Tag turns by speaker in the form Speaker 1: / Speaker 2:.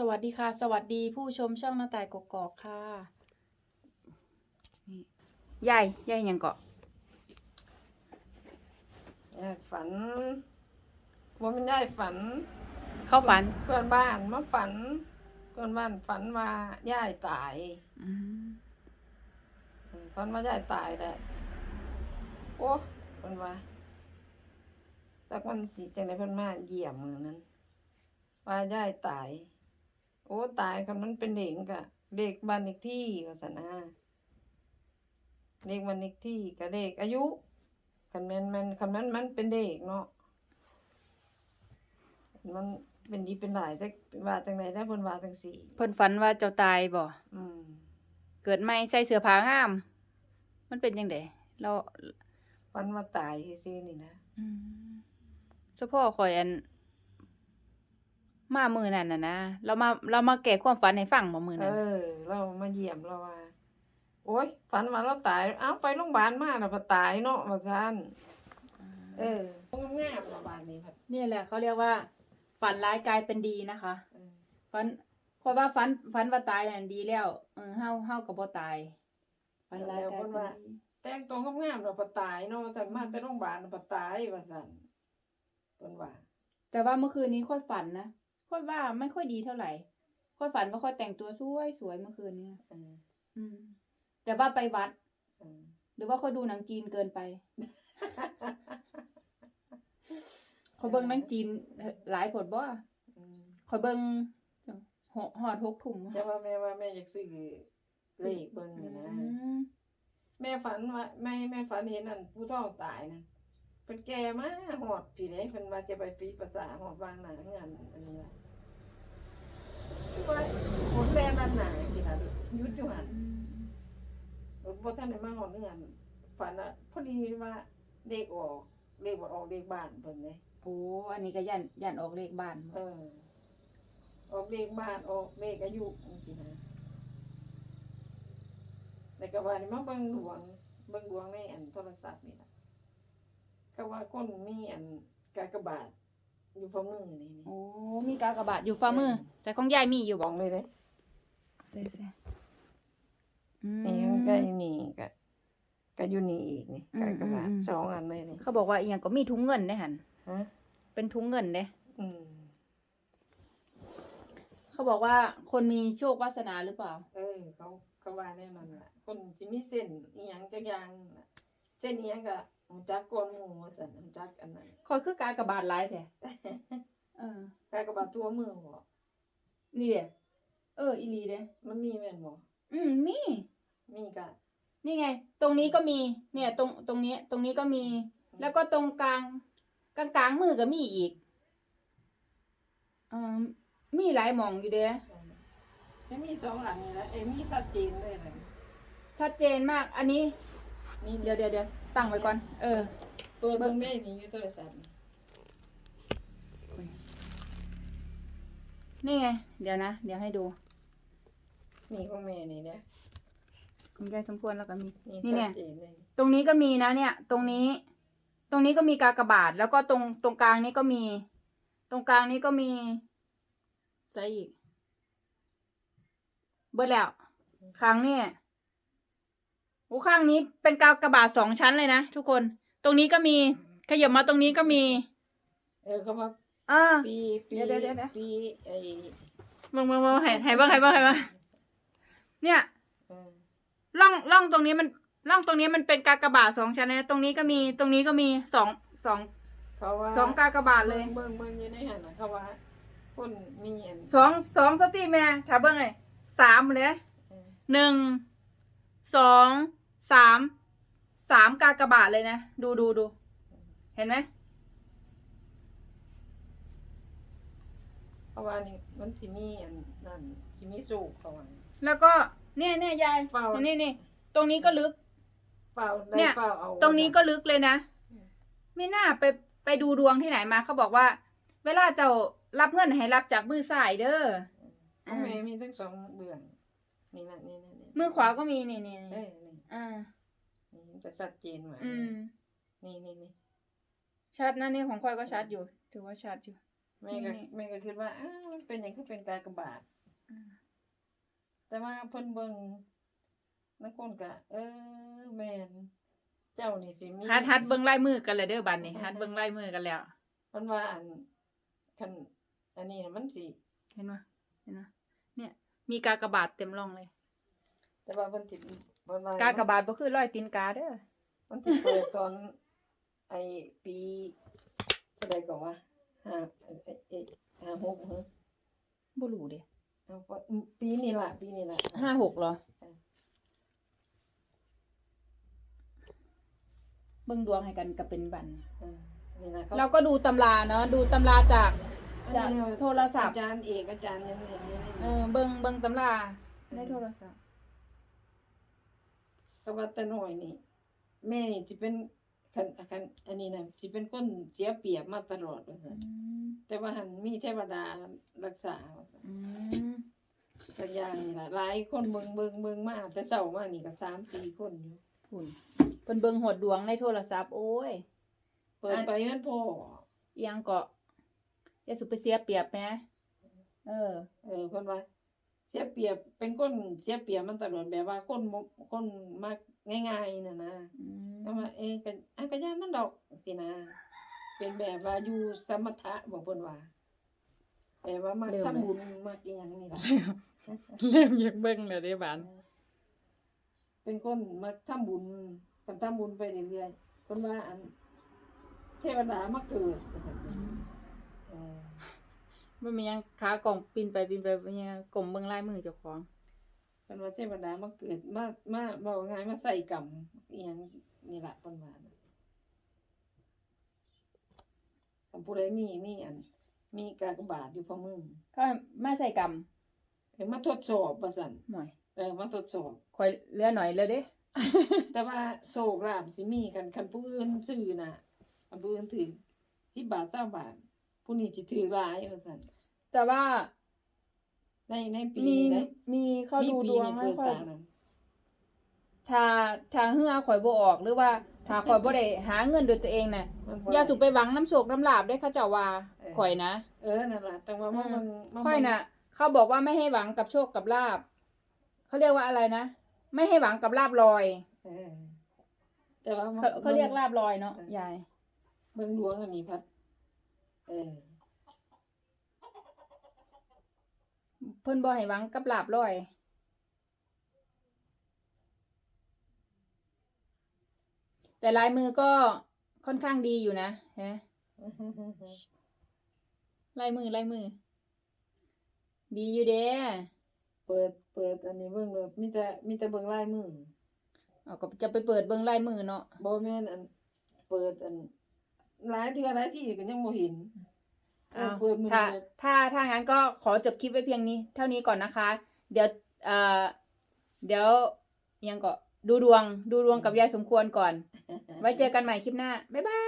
Speaker 1: สวัสดีค่ะ สวัสดีผู้ชมช่องหน้าต่ายกกอกค่ะนี่ยายยายยังเกาะ
Speaker 2: ยายฝันว่ามันได้ฝัน
Speaker 1: เข้าฝัน
Speaker 2: เพื่อนบ้านมาฝัน เพื่อนบ้านฝันว่าย่ายตาย
Speaker 1: อืม
Speaker 2: อืมฝันว่าย่ายตายได้โอ้เพื่อนว่าจากวันที่จังไดเพิ่นมาเยี่ยมมื้อนั้นว่าย่ายตาย โอ้ตายคันมันเป็นเด็กกะเด็กบ้านอีกที่ว่าซั่นนะเด็กบ้านอีกที่กับเด็กอายุคันแม่นมันคันนั้นมันเป็นเด็กเนาะมันเป็นดีเป็นหลายแต่ว่าจังไดได้เพิ่นว่าจังสี่
Speaker 1: เพิ่นฝันว่าเจ้าตายบ่
Speaker 2: อืม
Speaker 1: เกิดใหม่ใส่เสื้อผ้างาม มันเป็นยังไงเรา
Speaker 2: ฝันว่าตายซื่อๆนี่นะ
Speaker 1: อืมเฉพาะข่อยอัน มามือนั่นน่ะนะเรามาเรามาแก้ความฝันให้ฟังบ่มือ
Speaker 2: เอ
Speaker 1: นั้น
Speaker 2: อ เรามาเยี่ยมเราว่า โอ๊ยฝันว่าเราตาย เอ้าไปโรงพยาบาลมาแล้วก็ตายเนาะว่าซั่นเอองามๆละบาดนี้พัด
Speaker 1: นี่แหละเขาเรียกว่า ฝันร้ายกลายเป็นดีนะคะ
Speaker 2: เออ
Speaker 1: ฝันเพราะว่าฝันฝันว่าตายนั่นดีแล้วเออเฮาเฮาก็บ่ตายฝันร้ายกลายเป็นดี
Speaker 2: แต่งตัวงามๆแล้วก็ตายเนาะว่าซั่นมาแต่โรงพยาบาลแล้วก็ตายว่าซั่นเพิ่นว่า
Speaker 1: แต่ว่าเมื่อคืนนี้ค่อยฝันนะ ค่อยว่าไม่ค่อยดีเท่าไหร่ ค่อยฝันว่าค่อยแต่งตัวสวยสวยเมื่อคืนเนี้
Speaker 2: เออ
Speaker 1: อืม แต่ว่าไปวัด
Speaker 2: เออ
Speaker 1: หรือว่าค่อยดูหนังจีนเกินไปค่อยเบิ่งหนังจีนหลายผลบ่
Speaker 2: อืม
Speaker 1: ค่อยเบิ่งหอหอดหกถุง
Speaker 2: แต่ว่าแม่ว่าแม่อยากซื้อเลขเบิ่ง
Speaker 1: อื
Speaker 2: น่ะนะ
Speaker 1: ม
Speaker 2: แม่ฝันว่าแม่แม่ฝันเห็นอันผู้ท้องตายนั่น เป็นแก่มาหอดผีได้เพิ่นว่าจะไปปีภาษาหอดวางหนางานอันนี้ล่ะคือว่าคนแลนานหนาสิล่ะหยุดอยู่หั่นรถบ่ทันได้มาหอดเฮือนฝันอะพอดีว่าเลขออกเลขบ่ออกเลขบ้านเพิ่นเด้
Speaker 1: โอ้อันนี้ก็ยันยันออกเลขบ้าน
Speaker 2: เออ ออกเลขบ้านออกเลขอายุจังซี่นะแล้วก็ว่านี่มาเบิ่งดวงเบิ่งดวงในอันโทรศัพท์นี่ล่ะ ก็ว่าคนมีอันกากบาทอยู่ฝ่ามือนี่นี่
Speaker 1: โอ้มีกากบาทอยู่ฝ่ามือใส่ของยายมีอยู่
Speaker 2: บ
Speaker 1: บ่
Speaker 2: อกเลยเด้
Speaker 1: ใส่ใส่อื
Speaker 2: นี่มันก็อีนี่ก็ก็อยู่นี่อีกนี่
Speaker 1: อืม
Speaker 2: กากบาท
Speaker 1: อืมอืม
Speaker 2: สองอันเลยนี่
Speaker 1: เขาบอกว่าอีหยังก็มีถุงเงินได้หัน
Speaker 2: ฮะ
Speaker 1: เป็นถุงเงินเด้
Speaker 2: อืม
Speaker 1: เขาบอกว่าคนมีโชควาสนาหรือเปล่า
Speaker 2: เออเขาเขาว่าแน่นอนล่ะคนสิมีเส้นอีหยังจักอย่างน่ะเส้นอีหยังก็ รู้จักกวนหมู่ว่าซั่นรู้จักอันนั้น
Speaker 1: คอยคือกากบาทหลายแท้เออ
Speaker 2: กากบาทตัวมือบ่
Speaker 1: นี่เด้เออ อีหลีเด้
Speaker 2: มันมีแม่นบ่
Speaker 1: อืมมี
Speaker 2: มีก็
Speaker 1: นี่ไง ตรงนี้ก็มี เนี่ย ตรงตรงนี้ ตรงนี้ก็มี แล้วก็ตรงกลางกลางกลางมือก็มีอีกเออมีหลายหมองอยู่เด้
Speaker 2: มันมีสองอันนี่แหละเอ้ยมีชัดเจนเลยเลย
Speaker 1: ชัดเจนมาก อันนี้
Speaker 2: นี่
Speaker 1: เดี๋ยวเดี๋ยวเดี๋ยวตั้งไว้ก่อน เออ
Speaker 2: เปิดเบิ่งแม่นี่อยู่โทรศัพท์นี่
Speaker 1: นี่ไง เดี๋ยวนะ เดี๋ยวให้ดู
Speaker 2: นี่ของแม่นี่เด้
Speaker 1: คุณยายสมควรแล้วก็มี
Speaker 2: นี่
Speaker 1: นี่
Speaker 2: ชั
Speaker 1: เนี่
Speaker 2: ด
Speaker 1: ย
Speaker 2: เจนเลย
Speaker 1: ตรงนี้ก็มีนะเนี่ย ตรงนี้ ตรงนี้ก็มีกากบาท แล้วก็ตรงตรงกลางนี้ก็มี ตรงกลางนี้ก็มีใจอีก เบิดแล้วข้างนี่ โอ้ข้างนี้เป็นกากบาทสองชั้นเลยนะทุกคน ตรงนี้ก็มีขยับมาตรงนี้ก็มี
Speaker 2: เออเขามา
Speaker 1: อ่า
Speaker 2: ปีปี
Speaker 1: เดี๋ยวเดี๋ยวเดี๋ยว
Speaker 2: ปีไอ้
Speaker 1: มึงมึงมึงให้ให้บ้างให้บ้างให้บ้างเนี่ย
Speaker 2: เออ
Speaker 1: ร่องร่องตรงนี้มันร่องตรงนี้มันเป็นกากบาทสองชั้นนะตรงนี้ก็มีตรงนี้ก็มีสองสอง
Speaker 2: เขาว่า
Speaker 1: สองกากบาทเลย
Speaker 2: เบิ่งเบิ่งอยู่ในหันน่ะเขาว่าคนมีอัน
Speaker 1: สองสองสติแม่ถ้าเบิ่งไงสามเลย
Speaker 2: เออ
Speaker 1: หนึ่งสอง สามสามกากบาทเลยนะ ดูดูดู เห็นไหม
Speaker 2: เขาว่านี่มันสิมีอันนั่นสิมีสูบเขาว่า
Speaker 1: แล้วก็เนี่ยเนี่ยยาย
Speaker 2: เปล่า
Speaker 1: นี่นี่ตรงนี้ก็ลึก
Speaker 2: เปล่าได้
Speaker 1: เนี่ย
Speaker 2: เปล่าเอา
Speaker 1: ตรงนี้ก็ลึกเลยนะ
Speaker 2: อืม
Speaker 1: ไม่น่าไปไปดูดวงที่ไหนมาเขาบอกว่า เวลาเจ้ารับเงินให้รับจากมือซ้ายเด้อ
Speaker 2: ของแม่มีทั้งสองเบื้องนี่น่ะนี่น่ะนี่
Speaker 1: มือขวาก็มีนี่นี่
Speaker 2: เอ
Speaker 1: นี่
Speaker 2: อนี่
Speaker 1: อ่า
Speaker 2: นี่มันจะชัดเจนว่า
Speaker 1: อืม
Speaker 2: นี่นี่นี่
Speaker 1: ชัดนะนี่ของค่อยก็ชัดอยู่ ถือว่าชัดอยู่
Speaker 2: แม่ก็
Speaker 1: นี่
Speaker 2: แม่ก็คิดว่าอ้าวมันเป็นอย่างคือเป็นกากบาท
Speaker 1: อืม
Speaker 2: แต่ว่าเพิ่นเบิ่งนักคนก็เออแม่นเจ้านี่สิมี
Speaker 1: ฮัดฮัดเบิ่งลายมือกันแล้วเด้อบัดนี้ฮัดเบิ่งลายมือกันแล้ว
Speaker 2: เพิ่นว่าอันคันอันนี้น่ะมันสิ
Speaker 1: เห็นไหมเห็นไหมเนี่ย มีกากบาทเต็มร่องเลย
Speaker 2: แต่ว่าเพิ่นสิ เพิ่นว่ากา
Speaker 1: กบาทบ่คือรอยตีนกาเด้อ
Speaker 2: มันสิเปิดตอน ไอ้ปีเท่าใดก็ว่าห้าเอ้ยเอ้ยห้าหกเหรอ
Speaker 1: บ่รู้เด้
Speaker 2: เอาว่าปีนี้ล่ะ ปีนี้ล่ะ
Speaker 1: ห้าหกเหรอ
Speaker 2: เออ
Speaker 1: เบิ่งดวงให้กันก็เป็นบัน
Speaker 2: เออนี่นะ
Speaker 1: เราก็ดูตำราเนาะดูตำราจากจากโทรศัพท์
Speaker 2: อาจารย์เอกอาจารย์ยังเห็นอยู่
Speaker 1: เอ
Speaker 2: นี่
Speaker 1: อเบิ่งเบิ่งตำราในโทรศัพท์
Speaker 2: ก็ว่าแต่น้อยนี่ แม่นี่สิเป็นคันคันอันนี้น่ะสิเป็นคนเสียเปรียบมาตลอดว่า
Speaker 1: อื
Speaker 2: ซั่น
Speaker 1: ม
Speaker 2: แต่ว่าหันมีเทวดารักษาว่าซั่น
Speaker 1: อืม
Speaker 2: ก็อย่างนี่ล่ะหลายคนเบิ่งเบิ่งเบิ่งมาแต่เช้ามานี่ก็3 4คนอยู่
Speaker 1: คุณเพิ่นเบิ่งหดดวงในโทรศัพท์โอ้ย
Speaker 2: เปิดไปมันพอ
Speaker 1: อิหยังก็อย่าสุไปเสียเปรียบแหมเออ
Speaker 2: เออเพิ่นว่า เสียเปรียบเป็นคนเสียเปรียบมันตลอดแบบว่าคนบ่คนมักง่ายๆน่ะนะ
Speaker 1: อืม
Speaker 2: แต่ว่าเอ๊ะก็อะก็ย่านมันดอกสินะ เป็นแบบว่าอยู่สมถะบอกเพิ่นว่าแปลว่ามาทำบุญมากินหยังนี่ล่ะ
Speaker 1: เริ่มอยากเบิ่งแล้วเด้บาน
Speaker 2: เป็นคนมาทำบุญกันทำบุญไปเรื่อยๆเพิ่นว่าอันเทวดามาเกิดว่าซั่นติเออ
Speaker 1: มันมีหยังขากล่องปีนไปปีนไปเป็นหยังกลมเบิ่งลายมือเจ้าของ
Speaker 2: เพิ่นว่าเทวดามาเกิดมามาบอกง่ายมาใส่กรรมอีหยังนี่ล่ะเพิ่นว่านะคันผู้ใดมีมีอัน มีกากบาทอยู่พอมือ
Speaker 1: เขามาใส่กรรม
Speaker 2: เออมาทดสอบว่าซั่น
Speaker 1: หน่อย
Speaker 2: เออมาทดสอบ
Speaker 1: คอยเหลือหน่อยแล้วเด้
Speaker 2: แต่ว่าโชคลาภสิมีกันคันผู้อื่นซื้อน่ะคันผู้อื่นถือ10บาท20บาท ผู้นี้สิถือหลายว่าซั่น
Speaker 1: แต่ว่า
Speaker 2: ในในปี
Speaker 1: มี
Speaker 2: นี้
Speaker 1: มีเขาดูดวง
Speaker 2: มี
Speaker 1: ให้
Speaker 2: ปีนี้
Speaker 1: ค่อย
Speaker 2: เปิดตานั้น
Speaker 1: ถ้าถ้าเฮือข่อยบ่ออกหรือว่าถ้าข่อยบ่ได้หาเงินด้วยตัวเองน่ะ
Speaker 2: มันบ่
Speaker 1: อย่าสุไปหวังน้ำโชคน้ำลาบได้เขาเจ้าว่าข่อยนะ
Speaker 2: เออนั่นล่ะแต่ว่ามันมันมั
Speaker 1: ค่อยน่ะ เขาบอกว่าไม่ให้หวังกับโชคกับลาบเขาเรียกว่าอะไรนะ ไม่ให้หวังกับลาบลอย
Speaker 2: เออแต่ว่ามัน
Speaker 1: เขาเขาเรียกลาบลอยเนาะ
Speaker 2: เออ
Speaker 1: ยาย
Speaker 2: เบิ่งดวงอันนี้พัด เออ
Speaker 1: เพิ่นบ่ให้หวังกับลาบลอยแต่ลายมือก็ค่อนข้างดีอยู่นะฮะลายมือลายมือ ดีอยู่เด้
Speaker 2: เปิดเปิดอันนี้เบิ่งเลยมีแต่มีแต่เบิ่งลายมือ
Speaker 1: เอาก็จะไปเปิดเบิ่งลายมือเนาะ
Speaker 2: บ่แม่นอัน เปิดอัน หลายเทื่อหลายที่ก็ยังบ่เห็นเออ
Speaker 1: อ้าว
Speaker 2: เปิดมือ
Speaker 1: ถ้า
Speaker 2: เปิด
Speaker 1: ถ้าถ้างั้นก็ขอจบคลิปไว้เพียงนี้ เท่านี้ก่อนนะคะ เดี๋ยวเอ่อเดี๋ยวยังก็ดูดวง ดูดวงกับยายสมควรก่อน ไว้เจอกันใหม่คลิปหน้า บ๊ายบาย